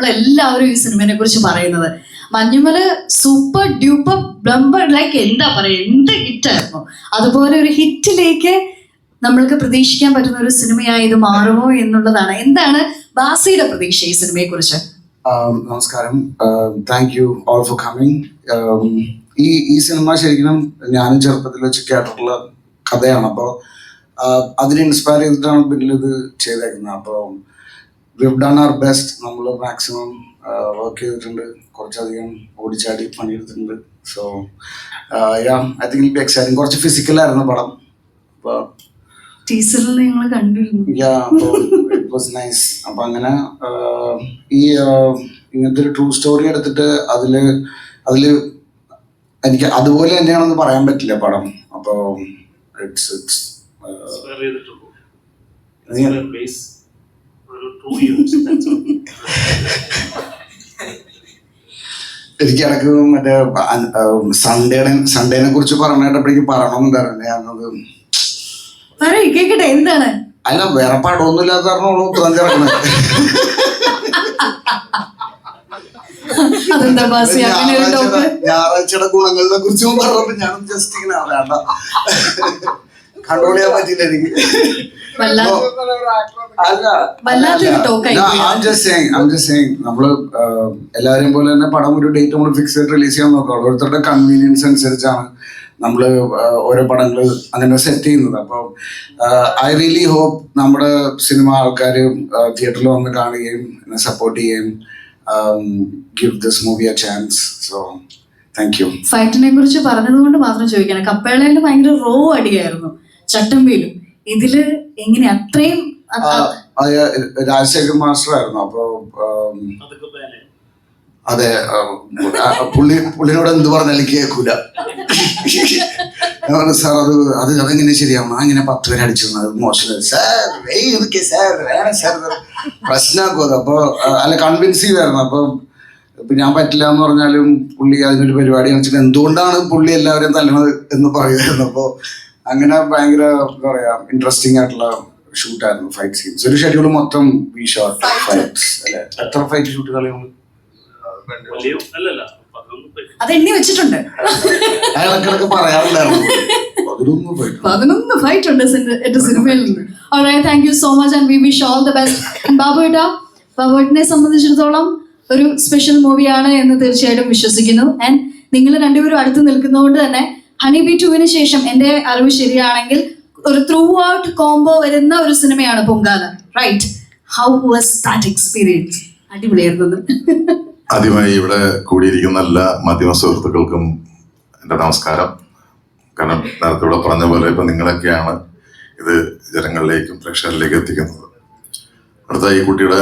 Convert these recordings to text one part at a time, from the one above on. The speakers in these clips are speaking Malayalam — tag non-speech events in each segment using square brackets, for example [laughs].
നമ്മളെല്ലാവരും ഈ സിനിമയെ കുറിച്ച് പറയുന്നത്. മഞ്ഞുമൽ സൂപ്പർ ഡ്യൂപ്പർ ബ്ലംബർ ലൈക്ക് എന്താ പറയുക എന്ത് ഹിറ്റായിരുന്നു അതുപോലെ ഒരു ഹിറ്റിലേക്ക് നമ്മൾക്ക് പ്രതീക്ഷിക്കാൻ പറ്റുന്ന ഒരു സിനിമയായി ഇത് മാറുമോ എന്നുള്ളതാണ്. എന്താണ് ബാസിയുടെ പ്രതീക്ഷ ഈ സിനിമയെ കുറിച്ച് നമസ്കാരം. Thank you all for coming ഈ ഈ സിനിമ ശരിക്കും ഞാനും ചെറുപ്പത്തിൽ വെച്ച് കേട്ടിട്ടുള്ള കഥയാണ്. അപ്പോൾ അതിനെ ഇൻസ്പയർ ചെയ്തിട്ടാണ് പിന്നിൽ ഇത് ചെയ്തേക്കുന്നത്. അപ്പോൾ വിവ് ഡൺ ആർ ബെസ്റ്റ് നമ്മൾ മാക്സിമം വർക്ക് ചെയ്തിട്ടുണ്ട്. കുറച്ചധികം ഓടിച്ചാടി പണിയെടുത്തിട്ടുണ്ട്. So ya I think be exciting കുറച്ച് ഫിസിക്കലായിരുന്നു പടം. അപ്പോൾ ടീച്ചറിൽ ഞങ്ങൾ കണ്ടിരുന്നു. യാ ഇറ്റ് വാസ് നൈസ് അപ്പൊ അങ്ങനെ ഈ ഇങ്ങനത്തെ ഒരു ട്രൂ സ്റ്റോറി എടുത്തിട്ട് അതിൽ അതിൽ എനിക്ക് അതുപോലെ തന്നെയാണെന്ന് പറയാൻ പറ്റില്ല പടം. അപ്പൊ it's it's two years, that's all. [laughs] എനിക്ക് ഇടയ്ക്ക് മറ്റേ സൺഡേനെ സൺഡേനെ കുറിച്ച് പറഞ്ഞിട്ടപ്പോഴേക്കും പറയണമെന്നുണ്ടായിരുന്നു ഞാനത് പറയ് കേക്കട്ടെ എന്താണ്? അല്ല വേറെ പടമൊന്നും ഇല്ലാത്ത കാരണമാണ് ഉത്തരം ചേർക്കുന്നത് അതെന്താ ബാസി അങ്ങനെ ഒരു ടോക്ക് ഞായറാഴ്ചയുടെ ഗുണങ്ങളെ കുറിച്ചും പറഞ്ഞപ്പോ ഞാൻ ജസ്റ്റ് ഇങ്ങനെ വേണ്ട കൺട്രോൾ ചെയ്യാൻ പറ്റില്ല എനിക്ക്. നമ്മൾ എല്ലാവരെയും പോലെ തന്നെ പടം ഒരു ഡേറ്റ് നമ്മൾ ഫിക്സ് ചെയ്ത് റിലീസ് ചെയ്യാൻ നോക്കാം. ഓരോരുത്തരുടെ കൺവീനിയൻസ് അനുസരിച്ചാണ് നമ്മൾ ഓരോ പടങ്ങൾ അങ്ങനെ സെറ്റ് ചെയ്യുന്നത്. അപ്പം ഐ റിയലി ഹോപ്പ് നമ്മുടെ സിനിമ ആൾക്കാർ തിയേറ്ററിൽ വന്ന് കാണുകയും സപ്പോർട്ട് ചെയ്യുകയും give this movie a chance so thank you ഫൈറ്റിനെ കുറിച്ച് പറഞ്ഞത് കൊണ്ട് മാത്രം ചോദിക്കണം കപ്പേളയിൽ ഭയങ്കര റോ അടിയായിരുന്നു. ചട്ടമ്പിയിലും ഇതിൽ എങ്ങനെ അത്രയും രാജശേഖർ ban ആയി. അതെ പുള്ളി പുള്ളിനോട് എന്ത് പറഞ്ഞാലും കേൾക്കൂല. ഞാൻ പറഞ്ഞു സാർ അത് അത് അതെങ്ങനെ ശരിയാവണം? അങ്ങനെ പത്ത് പേരെ അടിച്ചിരുന്നു അത് മോശം സാർ വേണം സാർ. പ്രശ്നമാക്കും അത്. അപ്പോൾ അല്ല കൺവിൻസ് ചെയ്തായിരുന്നു അപ്പോൾ ഇപ്പൊ ഞാൻ പറ്റില്ല എന്ന് പറഞ്ഞാലും പുള്ളി അതിനൊരു പരിപാടി വെച്ചിട്ട് എന്തുകൊണ്ടാണ് പുള്ളി എല്ലാവരെയും തല്ലണത് എന്ന് പറയുമായിരുന്നു. അപ്പോൾ അങ്ങനെ ഭയങ്കര എന്താ പറയാ ഇൻട്രസ്റ്റിംഗ് ആയിട്ടുള്ള ഷൂട്ടായിരുന്നു ഫൈറ്റ് സീൻസ് ഒരു ഷെഡ്യൂൾ മൊത്തം വി ഷോട്ട് ഫൈറ്റ്സ് അല്ലെ? എത്ര ഫൈറ്റ് ഷൂട്ട് കളി. അത് എണ്ണി വെച്ചിട്ടുണ്ട്. അയാളൊക്കെ പറയാറുണ്ടായിരുന്നു. അതിലൊന്നും പോയിട്ട് പതിനൊന്ന് ഫൈറ്റ് ഉണ്ട് എന്റെ സിനിമയിൽ നിന്ന്. Thank you so much and we wish all the best ബാബുട്ട ബാബുട്ടിനെ സംബന്ധിച്ചിടത്തോളം ഒരു സ്പെഷ്യൽ മൂവിയാണ് എന്ന് തീർച്ചയായിട്ടും വിശ്വസിക്കുന്നു. ആൻഡ് നിങ്ങൾ രണ്ടുപേരും അടുത്ത് നിൽക്കുന്നതുകൊണ്ട് തന്നെ ഹണി ബി ടുവിന് ശേഷം എന്റെ അറിവ് ശരിയാണെങ്കിൽ ഒരു ത്രൂ ഔട്ട് കോംബോ വരുന്ന ഒരു സിനിമയാണ് Pongala. Right how was that experience അടിപൊളിയായിരുന്നു. ആദ്യമായി ഇവിടെ കൂടിയിരിക്കുന്ന എല്ലാ മാധ്യമ സുഹൃത്തുക്കൾക്കും എന്റെ നമസ്കാരം. കാരണം നേരത്തെ ഇവിടെ പറഞ്ഞ പോലെ ഇപ്പം നിങ്ങളൊക്കെയാണ് ഇത് ജനങ്ങളിലേക്കും പ്രേക്ഷകരിലേക്കും എത്തിക്കുന്നത്. അടുത്ത ഈ കുട്ടിയുടെ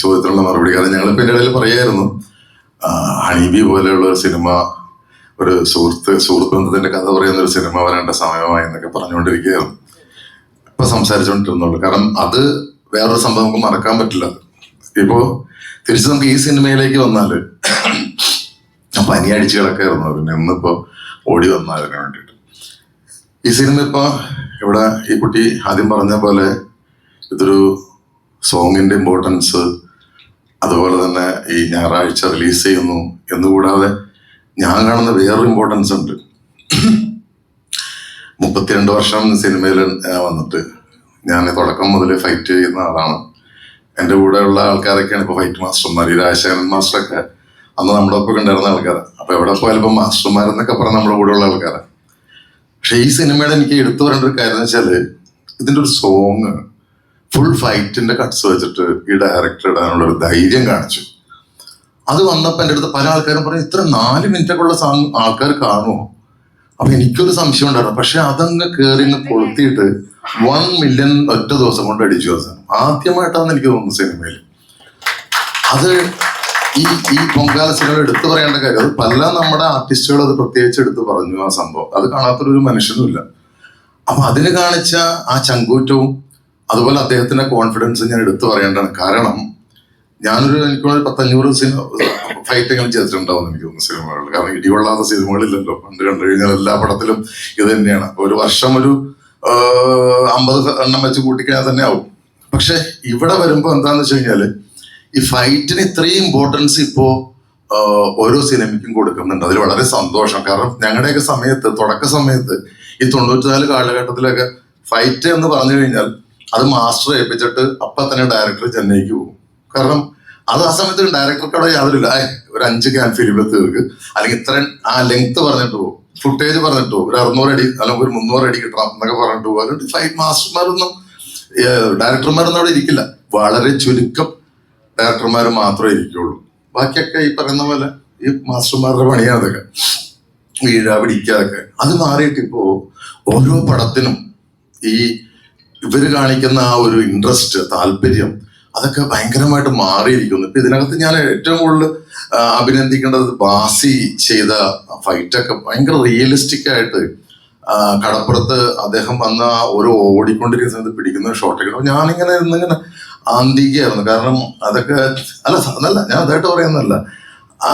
ചോദ്യത്തിനുള്ള മറുപടി കാരണം ഞങ്ങളിപ്പോൾ എന്റെ ഇടയിൽ പറയായിരുന്നു. പോലെയുള്ള ഒരു സിനിമ ഒരു സുഹൃത്ത് സുഹൃത്ത് ബന്ധത്തിന്റെ കഥ പറയുന്ന ഒരു സിനിമ വരേണ്ട സമയമായി എന്നൊക്കെ പറഞ്ഞുകൊണ്ടിരിക്കുകയായിരുന്നു ഇപ്പൊ സംസാരിച്ചുകൊണ്ടിരുന്നുള്ളൂ കാരണം അത് വേറൊരു സംഭവം നമുക്ക് മറക്കാൻ പറ്റില്ല. ഇപ്പോ തിരിച്ച് നമുക്ക് ഈ സിനിമയിലേക്ക് വന്നാൽ പനി അടിച്ച് കിടക്കായിരുന്നു പിന്നെ ഇന്നിപ്പോ ഓടി വന്ന അതിന് വേണ്ടിയിട്ട്. ഈ സിനിമ ഇപ്പൊ ഇവിടെ ഈ കുട്ടി ആദ്യം പറഞ്ഞ പോലെ ഇതൊരു സോങ്ങിന്റെ ഇമ്പോർട്ടൻസ് അതുപോലെ തന്നെ ഈ ഞായറാഴ്ച റിലീസ് ചെയ്യുന്നു എന്നുകൂടാതെ ഞാൻ കാണുന്ന വേറൊരു ഇമ്പോർട്ടൻസ് ഉണ്ട്. മുപ്പത്തിരണ്ട് വർഷം സിനിമയിൽ വന്നിട്ട് ഞാൻ തുടക്കം മുതൽ ഫൈറ്റ് ചെയ്യുന്ന ആളാണ്. എന്റെ കൂടെയുള്ള ആൾക്കാരൊക്കെയാണ് ഇപ്പോൾ ഫൈറ്റ് മാസ്റ്റർമാർ ഈ രാജശേഖരൻ മാസ്റ്ററൊക്കെ അന്ന് നമ്മുടെ ഒപ്പം ഉണ്ടായിരുന്ന ആൾക്കാരാണ് അപ്പോൾ എവിടെ പോയാലും ഇപ്പം മാസ്റ്റർമാരെന്നൊക്കെ പറഞ്ഞ നമ്മുടെ കൂടെയുള്ള ആൾക്കാരാണ് പക്ഷേ ഈ സിനിമയുടെ എനിക്ക് എടുത്തു പറയേണ്ട ഒരു കാര്യം എന്ന് വെച്ചാൽ ഇതിന്റെ ഒരു സോങ് ഫുൾ ഫൈറ്റിന്റെ കട്ട്സ് വെച്ചിട്ട് ഈ ഡയറക്ടർ ഇടാനുള്ള ഒരു ധൈര്യം കാണിച്ചു. അത് വന്നപ്പോൾ എന്റെ അടുത്ത് പല ആൾക്കാരും പറയും ഇത്ര നാല് മിനിറ്റൊക്കെ ഉള്ള സോങ് ആൾക്കാർ കാണുമോ അപ്പൊ എനിക്കൊരു സംശയം ഉണ്ടായിരുന്നു. പക്ഷെ അതങ്ങ് കയറി അങ്ങ് കൊളുത്തിയിട്ട് വൺ മില്യൺ ഒറ്റ ദിവസം കൊണ്ട് അടിച്ചു അവസാനം. ആദ്യമായിട്ടാണ് എനിക്ക് തോന്നുന്നു സിനിമയിൽ അത് ഈ ഈ പൊങ്കാല സിനിമ എടുത്തു പറയേണ്ട കാര്യം അത് പല നമ്മുടെ ആർട്ടിസ്റ്റുകൾ അത് പ്രത്യേകിച്ച് എടുത്ത് പറഞ്ഞു ആ സംഭവം. അത് കാണാത്തൊരു മനുഷ്യനുമില്ല. അപ്പൊ അതിന് കാണിച്ച ആ ചങ്കൂറ്റവും അതുപോലെ അദ്ദേഹത്തിന്റെ കോൺഫിഡൻസ് ഞാൻ എടുത്തു പറയേണ്ടതാണ്. കാരണം ഞാനൊരു എനിക്ക് പത്തഞ്ഞൂറ് സിനിമ ഫൈറ്റ് എങ്ങനെ ചെയ്തിട്ടുണ്ടാവും എനിക്ക് തോന്നുന്നു സിനിമകളിൽ കാരണം ഇടികൊള്ളാത്ത സിനിമകളില്ലല്ലോ. പണ്ട് കണ്ടു കഴിഞ്ഞാൽ എല്ലാ പടത്തിലും ഇത് തന്നെയാണ്. ഒരു വർഷം ഒരു അമ്പത് എണ്ണം വെച്ച് കൂട്ടിക്കഴിഞ്ഞാൽ തന്നെ ആവും. പക്ഷെ ഇവിടെ വരുമ്പോൾ എന്താന്ന് വെച്ച് കഴിഞ്ഞാൽ ഈ ഫൈറ്റിന് ഇത്രയും ഇമ്പോർട്ടൻസ് ഇപ്പോ ഓരോ സിനിമയ്ക്കും കൊടുക്കുന്നുണ്ട്. അതിൽ വളരെ സന്തോഷം. കാരണം ഞങ്ങളുടെയൊക്കെ സമയത്ത് തുടക്ക സമയത്ത് ഈ തൊണ്ണൂറ്റിനാല് കാലഘട്ടത്തിലൊക്കെ ഫൈറ്റ് എന്ന് പറഞ്ഞു കഴിഞ്ഞാൽ അത് മാസ്റ്റർ ഏൽപ്പിച്ചിട്ട് അപ്പൊ തന്നെ ഡയറക്ടർ ചെന്നൈക്ക് പോകും. കാരണം അത് ആ സമയത്ത് ഡയറക്ടർക്കവിടെ യാതൊരു ഒരു അഞ്ച് ക്യാൻ ഫിലിം തീർക്ക് അല്ലെങ്കിൽ ഇത്രയും ആ ലെങ്ത് പറഞ്ഞിട്ട് പോകും. ഫുട്ടേജ് പറഞ്ഞിട്ട് പോകും. ഒരു അറുന്നൂറ് അടി അല്ലെങ്കിൽ ഒരു മുന്നൂറ് അടി കിട്ടണം എന്നൊക്കെ പറഞ്ഞിട്ട് പോകും. അതുകൊണ്ട് ഫൈറ്റ് മാസ്റ്റർമാരൊന്നും ഡയറക്ടർമാരൊന്നും അവിടെ ഇരിക്കില്ല. വളരെ ചുരുക്കം ഡയറക്ടർമാർ മാത്രമേ ഇരിക്കുള്ളൂ. ബാക്കിയൊക്കെ ഈ പറയുന്ന പോലെ ഈ മാസ്റ്റർമാരുടെ പണിയാണ് വീഴ പിടിക്കാതൊക്കെ അത് മാറിയിട്ട് ഇപ്പോ ഓരോ പടത്തിനും ഈ ഇവർ കാണിക്കുന്ന ആ ഒരു ഇൻട്രസ്റ്റ് താല്പര്യം അതൊക്കെ ഭയങ്കരമായിട്ട് മാറിയിരിക്കുന്നു. ഇപ്പൊ ഇതിനകത്ത് ഞാൻ ഏറ്റവും കൂടുതൽ അഭിനന്ദിക്കേണ്ടത് ബാസി ചെയ്ത ഫൈറ്റൊക്കെ ഭയങ്കര റിയലിസ്റ്റിക് ആയിട്ട് കടപ്പുറത്ത് അദ്ദേഹം വന്ന ഒരു ഓടിക്കൊണ്ടിരിക്കുന്ന സമയത്ത് പിടിക്കുന്ന ഷോട്ടൊക്കെ ഞാനിങ്ങനെ ഇരുന്നിങ്ങനെ ആന്തികയായിരുന്നു കാരണം അതൊക്കെ അല്ല അതല്ല ഞാൻ അതായിട്ട് പറയുന്നതല്ല.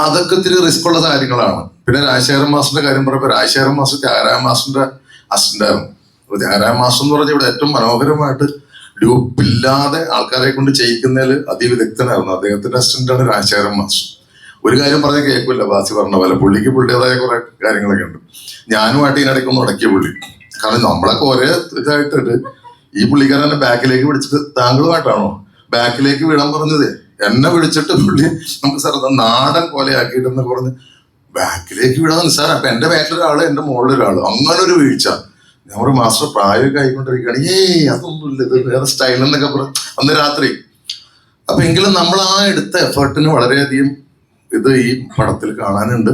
അതൊക്കെ ഇത്തിരി റിസ്ക് ഉള്ള കാര്യങ്ങളാണ്. പിന്നെ രാജശേഖരൻ മാസ്റ്ററിന്റെ കാര്യം പറയുമ്പോൾ രാജശേഖരൻ മാസ്റ്റർ ത്യാഗരായ മാസ്റ്ററിന്റെ അസിസ്റ്റന്റ് ആയിരുന്നു. അപ്പൊ ത്യാഗരായ മാസ്റ്റർ എന്ന് പറഞ്ഞാൽ ഇവിടെ ഏറ്റവും മനോഹരമായിട്ട് ഗ്രൂപ്പില്ലാതെ ആൾക്കാരെ കൊണ്ട് ചെയ്യിക്കുന്നതിൽ അതിവിദഗ്ധനായിരുന്നു. അദ്ദേഹത്തിന്റെ അസിസ്റ്റന്റാണ് രാജശേഖരൻ മാസ്റ്റർ. ഒരു കാര്യം പറഞ്ഞാൽ കേൾക്കില്ല ബാസി പറഞ്ഞ പോലെ. പുള്ളിക്ക് പുള്ളിയതായ കുറെ കാര്യങ്ങളൊക്കെ ഉണ്ട്. ഞാനുമായിട്ട് ഇതിനിടയ്ക്കൊന്ന് ഉടക്കിയ പുള്ളി. കാരണം നമ്മളൊക്കെ ഒരേ ഇതായിട്ടിട്ട് ഈ പുള്ളിക്കാരനെ ബാക്കിലേക്ക് വിളിച്ചിട്ട് താങ്കളുമായിട്ടാണോ? ബാക്കിലേക്ക് വിടാൻ പറഞ്ഞത്. എന്നെ വിളിച്ചിട്ട് പുള്ളി നമുക്ക് സാർ നാടൻ പോലെ ആക്കിയിട്ടെന്ന് പറഞ്ഞ് ബാക്കിലേക്ക് വിടാൻ സാർ. അപ്പൊ എന്റെ ബാക്കിലൊരാൾ എന്റെ മുകളിലൊരാൾ അങ്ങനെ ഒരു വീഴ്ച. ഞാൻ ഒരു മാസ്റ്റർ പ്രായോഗിക ആയിക്കൊണ്ടിരിക്കുകയാണ്. ഏ അതൊന്നുമില്ല ഇത് വേറെ സ്റ്റൈൽ എന്നൊക്കെ പറഞ്ഞു അന്ന് രാത്രി. അപ്പൊ എങ്കിലും നമ്മൾ ആ എടുത്ത എഫേർട്ടിന് വളരെയധികം ഇത് ഈ പടത്തിൽ കാണാനുണ്ട്.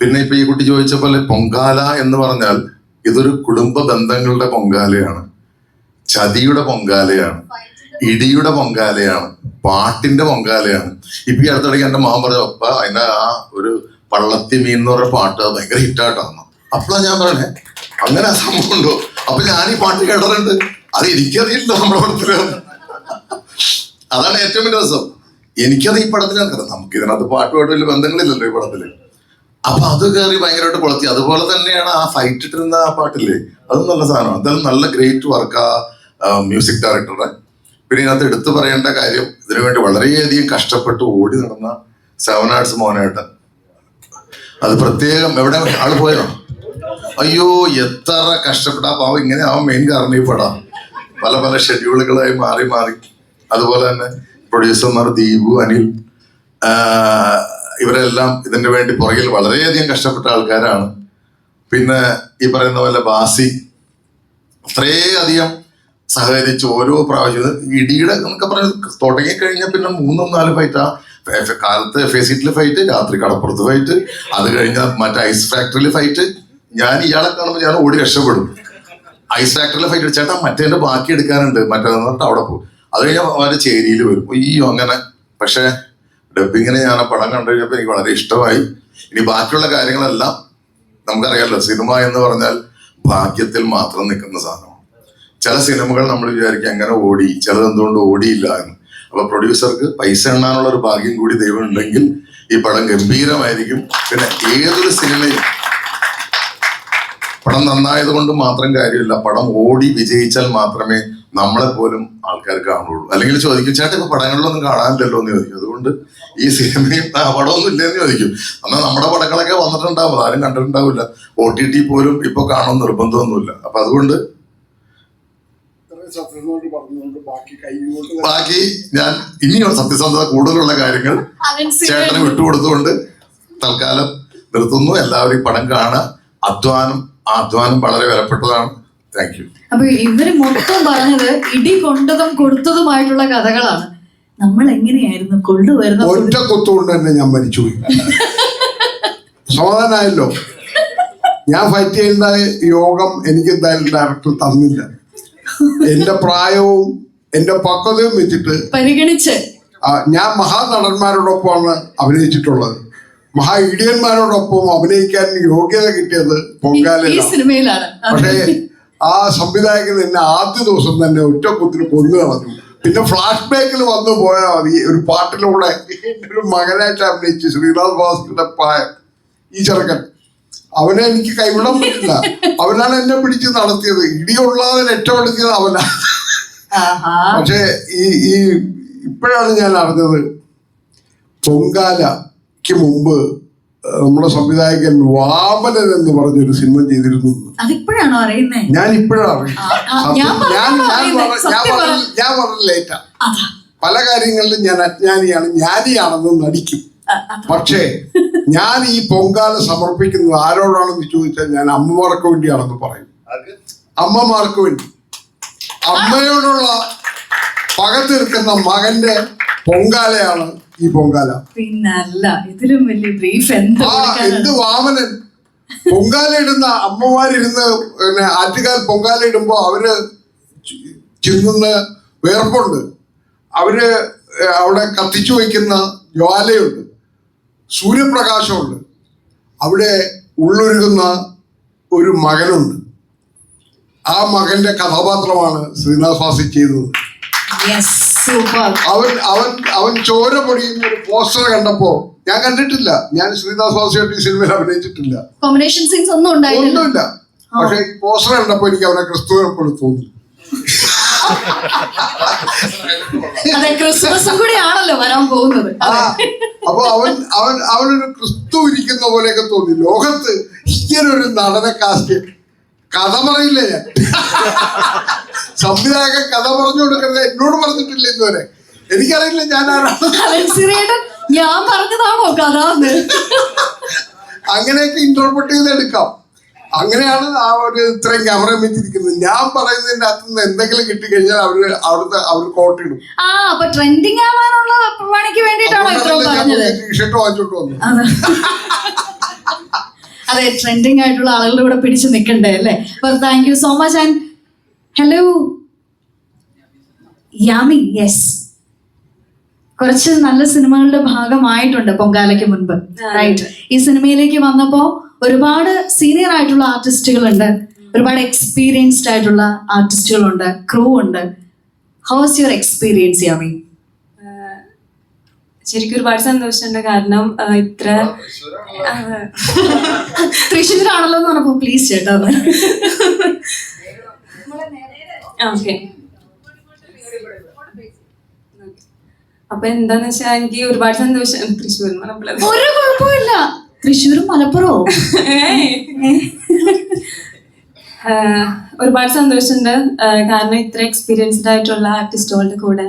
പിന്നെ ഇപ്പൊ ഈ കുട്ടി ചോദിച്ച പോലെ പൊങ്കാല എന്ന് പറഞ്ഞാൽ ഇതൊരു കുടുംബ ബന്ധങ്ങളുടെ പൊങ്കാലയാണ്. ചതിയുടെ പൊങ്കാലയാണ്. ഇടിയുടെ പൊങ്കാലയാണ്. പാട്ടിന്റെ പൊങ്കാലയാണ്. ഇപ്പൊ ഈ അടുത്തിടയ്ക്ക് എന്റെ മാമൻ പറഞ്ഞു അപ്പ അതിന്റെ ആ ഒരു പള്ളത്തി മീൻ എന്ന് പറഞ്ഞ പാട്ട് ഭയങ്കര ഹിറ്റായിട്ടാണ് അപ്പോഴാണ് ഞാൻ പറഞ്ഞേ അങ്ങനെ സംഭവം ഉണ്ടോ? അപ്പൊ ഞാൻ ഈ പാട്ട് കേട്ടിട്ടുണ്ട്. അത് എനിക്കറിയില്ല നമ്മുടെ പടത്തിൽ. അതാണ് ഏറ്റവും വലിയ രസം. എനിക്കത് ഈ പടത്തിലാണ് നമുക്ക് ഇതിനകത്ത് പാട്ടുമായിട്ട് വലിയ ബന്ധങ്ങളില്ലല്ലോ ഈ പടത്തിൽ. അപ്പൊ അത് കയറി ഭയങ്കരമായിട്ട് കൊളത്തി അതുപോലെ തന്നെയാണ് ആ ഫൈറ്റ് ഇട്ടിരുന്ന ആ പാട്ടില്ലേ? അത് നല്ല സാധനമാണ്. എന്തായാലും നല്ല ഗ്രേറ്റ് വർക്ക് ആ മ്യൂസിക് ഡയറക്ടറുടെ പിന്നെ ഇതിനകത്ത് എടുത്തു പറയേണ്ട കാര്യം ഇതിനു വേണ്ടി വളരെയധികം കഷ്ടപ്പെട്ട് ഓടി നടന്ന സെവൻ ആർട്സ് മോനായിട്ട്. അത് പ്രത്യേകം എവിടെ ആൾ പോയോ അയ്യോ എത്ര കഷ്ടപ്പെട്ട പാവം ഇങ്ങനെ അവൻ മെയിൻ കാരണം ഈ പല പല ഷെഡ്യൂളുകളായി മാറി മാറി. അതുപോലെ തന്നെ പ്രൊഡ്യൂസർമാർ ദീപു അനിൽ ഇവരെല്ലാം ഇതിനു വേണ്ടി പുറകിൽ വളരെയധികം കഷ്ടപ്പെട്ട ആൾക്കാരാണ്. പിന്നെ ഈ പറയുന്ന പോലെ ബാസി അത്രയധികം സഹകരിച്ച് ഓരോ പ്രാവശ്യം ഇടിയുടെ എന്നൊക്കെ പറഞ്ഞ് തുടങ്ങിക്കഴിഞ്ഞാൽ പിന്നെ മൂന്നും നാല് ഫൈറ്റാ കാലത്ത് എഫ് എ സീറ്റിൽ ഫൈറ്റ് രാത്രി കടപ്പുറത്ത് ഫൈറ്റ് അത് കഴിഞ്ഞാൽ മറ്റേ ഐസ് ഫാക്ടറിയിൽ ഫൈറ്റ് ഞാൻ ഇയാളെ കാണുമ്പോൾ ഞാൻ ഓടി രക്ഷപ്പെടും. ഐസ് ഫാക്ടറിലെ ഫൈറ്റ് ചേട്ടാ മറ്റേന്റെ ബാക്കി എടുക്കാനുണ്ട്. മറ്റേ എന്നിട്ട് അവിടെ പോകും. അത് കഴിഞ്ഞാൽ അവരെ ചേരിയിൽ വരും. അയ്യോ അങ്ങനെ. പക്ഷേ ഡബിങ്ങിനെ ഞാൻ ആ പടം കണ്ടു കഴിഞ്ഞപ്പോൾ എനിക്ക് വളരെ ഇഷ്ടമായി. ഇനി ബാക്കിയുള്ള കാര്യങ്ങളെല്ലാം നമുക്കറിയാമല്ലോ സിനിമ എന്ന് പറഞ്ഞാൽ ഭാഗ്യത്തിൽ മാത്രം നിൽക്കുന്ന സാധനമാണ്. ചില സിനിമകൾ നമ്മൾ വിചാരിക്കും അങ്ങനെ ഓടി ചിലത് എന്തുകൊണ്ട് ഓടിയില്ല എന്ന്. അപ്പൊ പ്രൊഡ്യൂസർക്ക് പൈസ എണ്ണാനുള്ള ഒരു ഭാഗ്യം കൂടി ദൈവം ഉണ്ടെങ്കിൽ ഈ പടം ഗംഭീരമായിരിക്കും. പിന്നെ ഏതൊരു സിനിമയും പടം നന്നായത് കൊണ്ട് മാത്രം കാര്യമില്ല. പടം ഓടി വിജയിച്ചാൽ മാത്രമേ നമ്മളെ പോലും ആൾക്കാർ കാണുള്ളൂ. അല്ലെങ്കിൽ ചോദിക്കും ചേട്ടാ ഇപ്പൊ പടങ്ങളിലൊന്നും കാണാനില്ലല്ലോ എന്ന് ചോദിക്കും. അതുകൊണ്ട് ഈ സിനിമയും ആ പടമൊന്നും ഇല്ലെന്ന് ചോദിക്കും. എന്നാൽ നമ്മുടെ പടങ്ങളൊക്കെ വന്നിട്ടുണ്ടാവും. ആരും കണ്ടിട്ടുണ്ടാവില്ല. ഒ ടി ടി പോലും ഇപ്പൊ കാണാൻ നിർബന്ധമൊന്നുമില്ല. അപ്പൊ അതുകൊണ്ട് ബാക്കി ഞാൻ ഇനിയുള്ള സത്യസന്ധത കൂടുതലുള്ള കാര്യങ്ങൾ ചേട്ടന് വിട്ടുകൊടുത്തുകൊണ്ട് തൽക്കാലം നിർത്തുന്നു. എല്ലാവരും പടം കാണുക. അധ്വാനം ആ അധ്വാനം വളരെ വിലപ്പെട്ടതാണ്. താങ്ക് യു അപ്പൊ ഇവർ മൊത്തം പറഞ്ഞത് ഇടി കൊണ്ടതും കൊടുത്തതുമായിട്ടുള്ള കഥകളാണ്. നമ്മൾ എങ്ങനെയായിരുന്നു കൊണ്ടുവരുന്നത്? ഒറ്റ കൊത്തുകൊണ്ട് തന്നെ ഞാൻ മരിച്ചുപോയി. സമാധാനമായല്ലോ ഞാൻ ഫൈറ്റ് ചെയ്യുന്ന യോഗം എനിക്ക് എന്തായാലും ഡയറക്ടർ തന്നില്ല. എന്റെ പ്രായവും എന്റെ പക്വതയും വെച്ചിട്ട് പരിഗണിച്ച്. ഞാൻ മഹാനടന്മാരോടൊപ്പമാണ് അഭിനയിച്ചിട്ടുള്ളത്. മഹാ ഇടിയന്മാരോടൊപ്പം അഭിനയിക്കാൻ യോഗ്യത കിട്ടിയത് പൊങ്കാല ഈ പൊങ്കാലയിലാണ് സിനിമയിലാണ്. പക്ഷേ ആ സംവിധായകൻ എന്നെ ആദ്യ ദിവസം തന്നെ ഒറ്റ കുത്തിന് കൊന്നു കളഞ്ഞു. പിന്നെ ഫ്ലാഷ് ബാക്കിൽ വന്നു പോയാൽ മതി. ഒരു പാട്ടിലൂടെ ഒരു മകനായിട്ട് അഭിനയിച്ച് ശ്രീനാഥ് ഭാസ്കറിന്റെ പായ ഈ ചെറുക്കൻ. അവനെ എനിക്ക് കൈവിടാൻ പറ്റില്ല. അവനാണ് എന്നെ പിടിച്ച് നടത്തിയത്. ഇടിയുള്ളാതെ രക്ഷപ്പെടുത്തിയത് അവനാ പക്ഷേ ഈ ഈ ഇപ്പോഴാണ് ഞാൻ അറിഞ്ഞത് പൊങ്കാലയ്ക്ക് മുമ്പ് നമ്മുടെ സംവിധായകൻ വാമനൻ എന്ന് പറഞ്ഞൊരു സിനിമ ചെയ്തിരുന്നു. അതിപ്പോഴാണോ അറിയുന്നത്. ഞാൻ ഇപ്പോഴാണ് ഞാൻ പറഞ്ഞ ലേറ്റാ. പല കാര്യങ്ങളിലും ഞാൻ അജ്ഞാനിയാണ്. ജ്ഞാനിയാണെന്ന് നടിക്കും. പക്ഷേ ഞാൻ ഈ പൊങ്കാല സമർപ്പിക്കുന്നത് ആരോടാണെന്ന് ചോദിച്ചാൽ ഞാൻ അമ്മമാർക്ക് വേണ്ടിയാണെന്ന് പറയും. അമ്മമാർക്ക് വേണ്ടി. അമ്മയോടുള്ള പക തീർക്കുന്ന മകന്റെ പൊങ്കാലയാണ് ഈ പൊങ്കാല. പിന്നല്ല ഇതിലും വലിയ ബ്രീഫ് എന്താ ആ എന്ത് വാമനൻ. പൊങ്കാല ഇടുന്ന അമ്മമാരിരുന്ന് പിന്നെ ആറ്റുകാൽ പൊങ്കാല ഇടുമ്പോ അവർ ചിന്തുന്ന വേർപ്പുണ്ട്. അവർ അവിടെ കത്തിച്ചു വയ്ക്കുന്ന ജ്വാലയുണ്ട്. സൂര്യപ്രകാശമുണ്ട്. അവിടെ ഉള്ളൊരുകുന്ന ഒരു മകനുണ്ട്. ആ മകന്റെ കഥാപാത്രമാണ് ശ്രീനാഥ് വാസി ചെയ്തത്. യെസ് അവൻ അവൻ അവൻ ചോര പൊടിയുന്ന ഒരു പോസ്റ്റർ കണ്ടപ്പോ ഞാൻ കണ്ടിട്ടില്ല. ഞാൻ ശ്രീദാസ് ഫാസിയായിട്ട് ഈ സിനിമയിൽ അഭിനയിച്ചിട്ടില്ല. കോമ്പിനേഷൻ സീൻസ് ഒന്നും ഒന്നുമില്ല. പക്ഷെ ഈ പോസ്റ്റർ കണ്ടപ്പോ എനിക്ക് അവനെ ക്രിസ്തുവിനെ പോലെ തോന്നി. അതെ ക്രിസ്മസും കൂടി ആണല്ലോ വരാൻ പോകുന്നത്. അപ്പൊ അവൻ അവൻ അവനൊരു ക്രിസ്തു ഇരിക്കുന്ന പോലെയൊക്കെ തോന്നി. ലോകത്ത് ഇങ്ങനൊരു നടനെ കാസ്റ്റ് കഥ പറയില്ല ഞാൻ. സംവിധായകൻ കഥ പറഞ്ഞു കൊടുക്കരുത്. എന്നോട് പറഞ്ഞിട്ടില്ല ഇതുവരെ. എനിക്കറിയില്ല ഞാൻ ഞാൻ പറഞ്ഞതാണോ കഥ അങ്ങനെയൊക്കെ ഇന്റർപ്രട്ട് ചെയ്ത് എടുക്കാം. അങ്ങനെയാണ് ആ ഒരു ഇത്രയും ക്യാമറ വെച്ചിരിക്കുന്നത്. ഞാൻ പറയുന്നതിന്റെ അകത്ത് നിന്ന് എന്തെങ്കിലും കിട്ടിക്കഴിഞ്ഞാൽ അവർ അവിടുത്തെ അവർ കോട്ടിടും ആ അപ്പൊ ട്രെൻഡിങ് ആവാനുള്ള പണിക്ക് വേണ്ടിയിട്ടാണോ ടീഷർട്ട് വാങ്ങിച്ചോട്ട് വന്നു അതെ. ട്രെൻഡിങ് ആയിട്ടുള്ള ആളുകളുടെ കൂടെ പിടിച്ചു നിൽക്കണ്ടേ അല്ലേ? അപ്പൊ thank you so much and hello Yami yes കുറച്ച് നല്ല സിനിമകളുടെ ഭാഗമായിട്ടുണ്ട് പൊങ്കാലയ്ക്ക് മുൻപ് റൈറ്റ് ഈ സിനിമയിലേക്ക് വന്നപ്പോ ഒരുപാട് സീനിയർ ആയിട്ടുള്ള ആർട്ടിസ്റ്റുകൾ ഉണ്ട് ഒരുപാട് എക്സ്പീരിയൻസ്ഡ് ആയിട്ടുള്ള ആർട്ടിസ്റ്റുകൾ ഉണ്ട്. ക്രൂ ഉണ്ട് ഹൗസ് യുവർ എക്സ്പീരിയൻസ് യാമി? ശരിക്കും ഒരുപാട് സന്തോഷമുണ്ട്. കാരണം ഇത്ര തൃശ്ശൂരാണല്ലോ. എന്ന് പറഞ്ഞപ്പോ പ്ലീസ് ചേട്ടാ. ഓക്കെ അപ്പൊ എന്താന്ന് വെച്ചാൽ എനിക്ക് ഒരുപാട് സന്തോഷം. തൃശ്ശൂർ എന്ന് പറഞ്ഞപ്പോഴത് ഒരു കുഴപ്പമില്ല തൃശ്ശൂരും മലപ്പുറവും. ഒരുപാട് സന്തോഷമുണ്ട്. കാരണം ഇത്ര എക്സ്പീരിയൻസ്ഡ് ആയിട്ടുള്ള ആർട്ടിസ്റ്റുകളുടെ കൂടെ.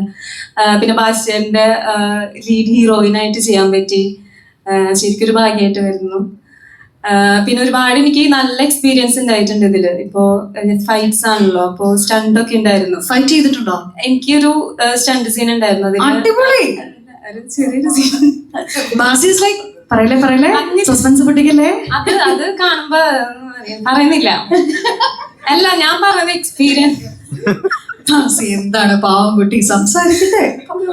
പിന്നെ ബാസ്യന്റെ ലീഡ് ഹീറോയിനായിട്ട് ചെയ്യാൻ പറ്റി. ശരിക്കൊരു ശരിക്കും ഒരു ഭാഗ്യമായിട്ട് വരുന്നു പിന്നെ ഒരുപാട് എനിക്ക് നല്ല എക്സ്പീരിയൻസ് ഉണ്ടായിട്ടുണ്ട് ഇതിൽ. ഇപ്പോ ഫൈറ്റ്സ് ആണല്ലോ. അപ്പോ സ്റ്റണ്ട് ഒക്കെ ഉണ്ടായിരുന്നു. ഫൈറ്റ് ചെയ്തിട്ടുണ്ടോ? എനിക്കൊരു സ്റ്റണ്ട് സീൻ ഉണ്ടായിരുന്നു അതിൽ ചെറിയൊരു സീൻ പറയലേ പറയലേ സസ്പെൻസ് പൊട്ടിക്കല്ലേ? അത് അത് കാണുമ്പോ പറയുന്നില്ല. അല്ല ഞാൻ പറഞ്ഞത് എക്സ്പീരിയൻസ് എന്താണ് പാവം കുട്ടി? സംസാരിക്കട്ടെ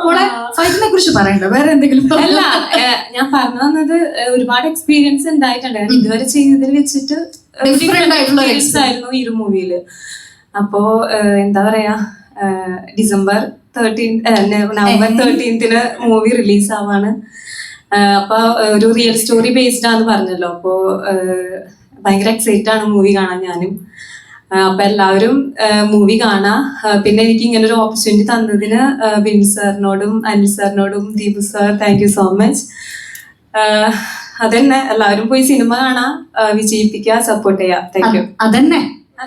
മോളെ ഫൈറ്റിനെ കുറിച്ച് പറയണ്ട വേറെ എന്തെങ്കിലും അല്ല ഞാൻ പറഞ്ഞു വന്നത് ഒരുപാട് എക്സ്പീരിയൻസ് ഉണ്ടായിട്ടുണ്ട്. ഇതുവരെ ചെയ്തതിൽ വെച്ചിട്ട് ആയിരുന്നു ഈ ഒരു മൂവിയിൽ അപ്പോ എന്താ പറയാ ഡിസംബർ തേർട്ടീൻ നവംബർ തേർട്ടീൻത്തിന് മൂവി റിലീസ് ആവാണ്. അപ്പൊ ഒരു റിയൽ സ്റ്റോറി ബേസ്ഡ് ആണെന്ന് പറഞ്ഞല്ലോ. അപ്പോ ഭയങ്കര എക്സൈറ്റഡ് ആണ് മൂവി കാണാൻ ഞാനും. അപ്പൊ എല്ലാവരും മൂവി കാണാ. പിന്നെ എനിക്ക് ഇങ്ങനെ ഒരു ഓപ്പർച്യൂണിറ്റി തന്നതിന് വിൻ സാറിനോടും Anil സാറിനോടും Deepu sir thank you so much അതന്നെ. എല്ലാവരും പോയി സിനിമ കാണാ. വിജയിപ്പിക്കുക സപ്പോർട്ട് ചെയ്യാ. താങ്ക് യു അതന്നെ.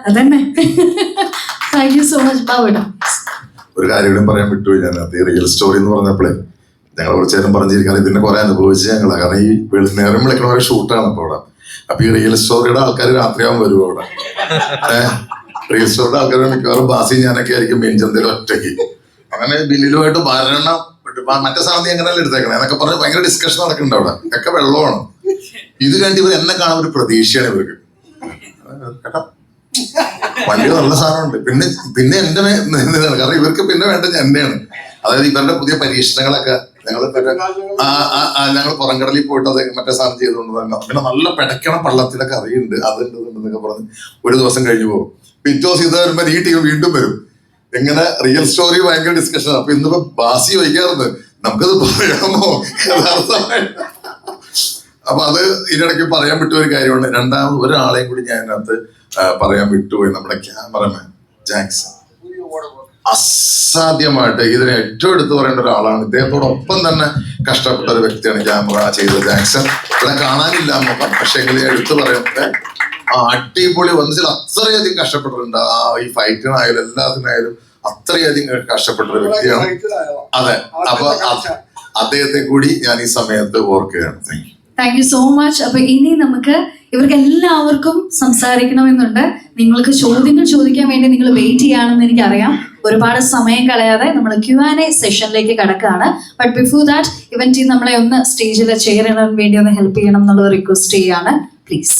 അതന്നെ. താങ്ക് യു സോ മച്ച് ഒരു കാര്യം പറയാൻ വിട്ടുപോയി ഞാൻ. റിയൽ സ്റ്റോറി എന്ന് പറഞ്ഞപ്പോഴേ ഞങ്ങൾ കുറച്ച് നേരം പറഞ്ഞിരിക്കാൻ ഇതിന്റെ കുറെ അനുഭവിച്ച് ഞങ്ങൾ. കാരണം ഈ വെളി- നേരം വിളിക്കണ ഒരു ഷൂട്ടാണ് ഇപ്പൊ അവിടെ അപ്പൊ ഈ റിയൽ സ്റ്റോറിയുടെ ആൾക്കാർ രാത്രിയാവും വരും അവിടെ. റിയൽ സ്റ്റോറിയുടെ ആൾക്കാർ മിക്കവാറും ബാസി ഞാനൊക്കെ ആയിരിക്കും മീൻചന്തയിൽ ഒറ്റയ്ക്ക്. അങ്ങനെ ബില്ലിലുമായിട്ട് ഭരണം മറ്റേ സാധനം എങ്ങനെയല്ല എടുത്തേക്കണേ എന്നൊക്കെ പറഞ്ഞ് ഭയങ്കര ഡിസ്കഷൻ നടക്കുന്നുണ്ട് അവിടെ. ഒക്കെ വെള്ളമാണ്. ഇത് കണ്ട് ഇവർ എന്നെ കാണാൻ ഒരു പ്രതീക്ഷയാണ് ഇവർക്ക്. വലിയ നല്ല സാധനമുണ്ട്. പിന്നെ പിന്നെ എന്റെ കാരണം ഇവർക്ക് പിന്നെ വേണ്ടത് എന്നെയാണ്. അതായത് ഇവരുടെ പുതിയ പരീക്ഷണങ്ങളൊക്കെ ഞങ്ങൾ ഞങ്ങൾ പുറംകടലിൽ പോയിട്ട് അത് മറ്റേ സാധനം ചെയ്തുകൊണ്ട് പിന്നെ നല്ല പിടയ്ക്കണ പള്ളത്തിലെ കറിയുണ്ട് അതുണ്ട് ഇതുണ്ടെന്നൊക്കെ പറഞ്ഞ് ഒരു ദിവസം കഴിഞ്ഞു പോകും. പിറ്റേ ദിവസം ഇത് വരുമ്പോൾ ഈ ടീം വീണ്ടും വരും. എങ്ങനെ റിയൽ സ്റ്റോറി ഭയങ്കര ഡിസ്കഷൻ അപ്പൊ ഇന്നിപ്പോ ബാസി വയ്ക്കാറുണ്ട് നമുക്കത് പറയാമോ? [laughs] അപ്പൊ അത് ഇതിനിടയ്ക്ക് പറയാൻ വിട്ട ഒരു കാര്യമാണ് രണ്ടാമത് ഒരാളെയും കൂടി ഞാൻ അതിനകത്ത് പറയാൻ വിട്ടുപോയി. നമ്മുടെ ക്യാമറമാൻ ജാക്സൺ. അസാധ്യമായിട്ട് ഇതിനെ ഏറ്റവും എടുത്തു പറയേണ്ട ഒരാളാണ്. ഇദ്ദേഹത്തോടൊപ്പം തന്നെ കഷ്ടപ്പെട്ട ഒരു വ്യക്തിയാണ് ക്യാമറ ചെയ്ത ജാക്സൺ. ഇവിടെ കാണാനില്ല നോക്കാം. പക്ഷെ എങ്കിലും എടുത്തു പറയട്ടെ. ആ അടിപൊളി വന്നിച്ചിൽ അത്രയധികം കഷ്ടപ്പെട്ടിട്ടുണ്ട്. ആ ഈ ഫൈറ്റിനായാലും എല്ലാത്തിനായാലും അത്രയധികം കഷ്ടപ്പെട്ട ഒരു വ്യക്തിയാണ്. അതെ. അപ്പൊ അദ്ദേഹത്തെ കൂടി ഞാൻ ഈ സമയത്ത് ഓർക്കുകയാണ്. Thank you thank you so much അപ്പൊ ഇനി നമുക്ക് ഇവർക്ക് എല്ലാവർക്കും സംസാരിക്കണമെന്നുണ്ട്. നിങ്ങൾക്ക് ചോദ്യങ്ങൾ ചോദിക്കാൻ വേണ്ടി നിങ്ങൾ വെയിറ്റ് ചെയ്യാണെന്ന് എനിക്കറിയാം. ഒരുപാട് സമയം കളയാതെ നമ്മൾ ക്യു ആൻഡ് എ സെഷനിലേക്ക് കടക്കുകയാണ്. But before that event team നമ്മളെ ഒന്ന് സ്റ്റേജിൽ ഇടാൻ വേണ്ടി ഒന്ന് ഹെൽപ്പ് ചെയ്യണം എന്നുള്ള റിക്വസ്റ്റ് ചെയ്യാണ്. പ്ലീസ്